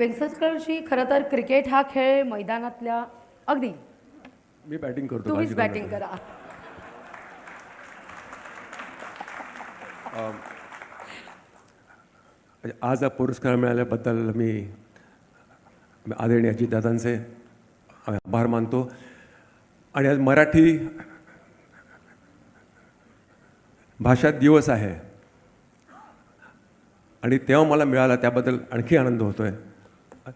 वेंकटकरजी खरं तर क्रिकेट हा खेळ मैदानातल्या अगदी मी बॅटिंग करतो तुम्हीच बॅटिंग. करा. म्हणजे आज हा पुरस्कार मिळाल्याबद्दल मी मी आदरणीय अजितदादांचे आभार मानतो. आणि आज मराठी भाषा दिवस आहे. आणि तेव्हा मला मिळाला त्याबद्दल आणखी आनंद होतो आहे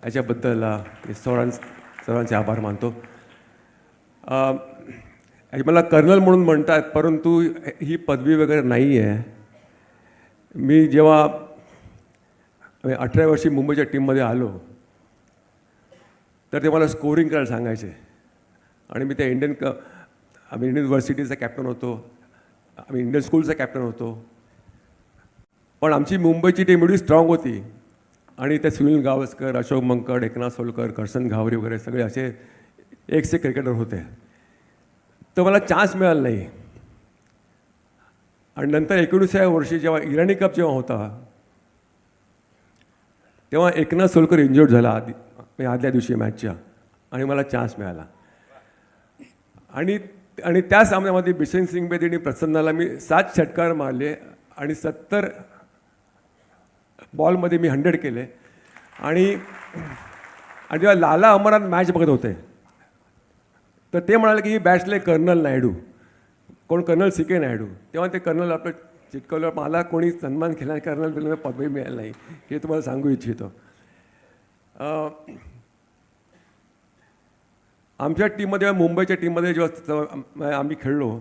याच्याबद्दल अ, सर्वां सर्वांचे आभार मानतो. मला कर्नल म्हणून म्हणतात परंतु ही पदवी वगैरे नाही आहे मी जेव्हा अठरा वर्षी मुंबईच्या टीममध्ये आलो तर ते मला स्कोरिंग करायला सांगायचे. आणि मी त्या इंडियन क आम्ही इंडियन युनिव्हर्सिटीचा कॅप्टन होतो. आम्ही इंडियन स्कूलचा कॅप्टन होतो. पण आमची मुंबईची टीम एवढी स्ट्रॉंग होती आणि त्या सुनील गावस्कर अशोक मंकड एकनाथ सोलकर करसन घावरे वगैरे सगळे असे एकसे क्रिकेटर होते. तर मला चान्स मिळाला नाही. आणि नंतर एकोणीसाव्या वर्षी जेव्हा इराणी कप जेव्हा होता तेव्हा एकनाथ सोलकर इंजुर्ड झाला आधी म्हणजे आदल्या दिवशी मॅचच्या आणि मला चान्स मिळाला. आणि आणि त्या सामन्यामध्ये बिशन सिंग बेदी आणि प्रसन्नाला मी सात षटकार मारले आणि सत्तर बॉलमध्ये मी हंड्रेड केले. आणि आणि जेव्हा लाला अमरनाथ मॅच बघत होते तर ते म्हणाले की ही बॅट्सले कर्नल नायडू. कोण? Colonel C K Naidu. तेव्हा ते कर्नल आपलं चिटकवलं मला कोणी सन्मान केला कर्नल बिल पदवी मिळाली नाही. हे तुम्हाला सांगू इच्छितो. आमच्या टीममध्ये मुंबईच्या टीममध्ये जेव्हा आम्ही खेळलो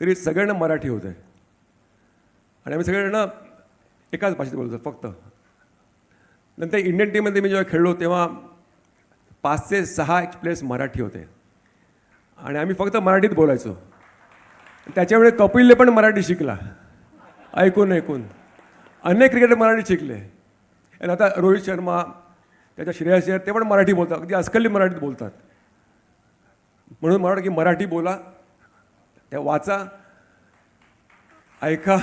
तरी सगळ्यांना मराठी होते. आणि आम्ही सगळ्यांना एकाच भाषेत बोलतो फक्त. नंतर इंडियन टीममध्ये मी जेव्हा खेळलो तेव्हा पाच ते सहा प्लेयर्स मराठी होते. आणि आम्ही फक्त मराठीत बोलायचो. त्याच्यामुळे कपिलने पण मराठी शिकला. ऐकून ऐकून. अनेक क्रिकेटर मराठी शिकले. आणि आता रोहित शर्मा त्याच्या श्रेयस अय्यर ते पण मराठी बोलतात. अगदी अस्खल्ली मराठीत बोलतात. म्हणून मला वाटतं की मराठी बोला त्या वाचा ऐका.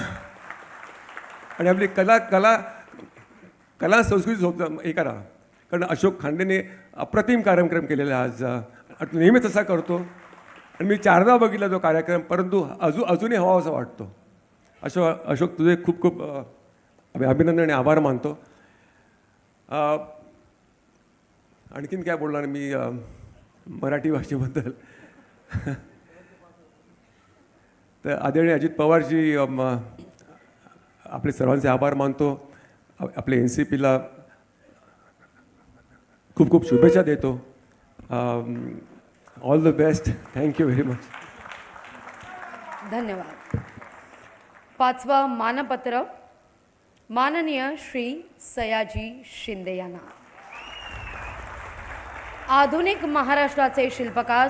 आणि आपली कला कला कला संस्कृती झोप हे करा. कारण अशोक खांडेने अप्रतिम कार्यक्रम केलेला आज नेहमीच असा करतो. आणि मी चारदा बघितला तो कार्यक्रम परंतु अजून अजूनही हवा असा वाटतो. अशोक अशोक तुझे खूप खूप अभिनंदन आणि आभार मानतो. आणखीन काय बोलणार मी मराठी भाषेबद्दल? तर आदरणीय अजित पवारजी आपले सर्वांचे आभार मानतो. आपले एन सी पीला खूप खूप शुभेच्छा देतो. All the best thank you very much धन्यवाद. पाचवा मानपत्र. माननीय श्री सयाजी शिंदे यांना. आधुनिक महाराष्ट्राचे शिल्पकार